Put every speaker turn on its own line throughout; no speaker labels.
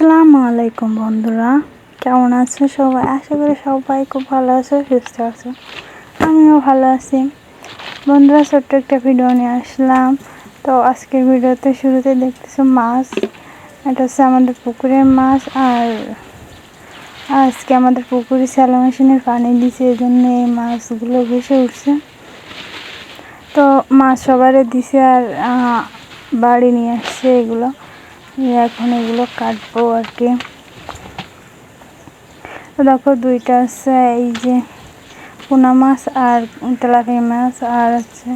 আসসালামু আলাইকুম বন্ধুরা। কেমন আছো সবাই? আশা করি সবাই খুব ভালো আছো, সুস্থ আছো। আমিও ভালো আছি। বন্ধুরা, ছোট্ট একটা ভিডিও নিয়ে আসলাম। তো আজকের ভিডিওতে শুরুতে দেখতেছো মাছ। এটা হচ্ছে আমাদের পুকুরের মাছ আর আজকে আমাদের পুকুরে স্যালো মেশিনের পানি দিছে এই জন্য এই মাছগুলো বেশি উঠছে। তো মাছ সবারে দিছে আর বাড়ি নিয়ে আসছে এগুলো। এখন এগুলো কাটবো আর কি। দেখো দুইটা আছে এই যে পোনা মাছ আর তেলাপিয়া মাছ আর আছে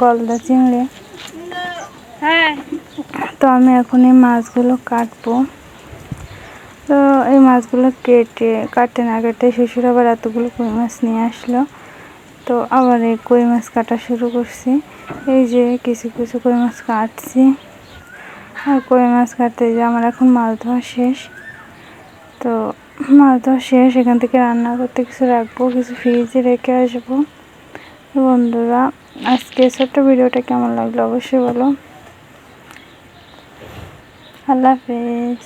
গলদা চিংড়ি। হ্যাঁ। তো আমি এখন এই মাছগুলো কাটবো। তো এই মাছগুলো কেটে কাটতে না কাটতে শ্বশুর আবার এতগুলো কই মাছ নিয়ে আসলো। তো আবার এই কই মাছ কাটা শুরু করছি। এই যে কিছু কিছু কই মাছ কাটছি। আর কই মাছ কাটতে যে আমার এখন মাছ ধোয়া শেষ। তো মাছ ধোয়া শেষ, এখান থেকে রান্না করতে কিছু রাখব, কিছু ফ্রিজে রেখে আসব। বন্ধুরা আজকে ছোট্ট ভিডিওটা কেমন লাগল অবশ্যই বলো। আল্লাহ হাফেজ।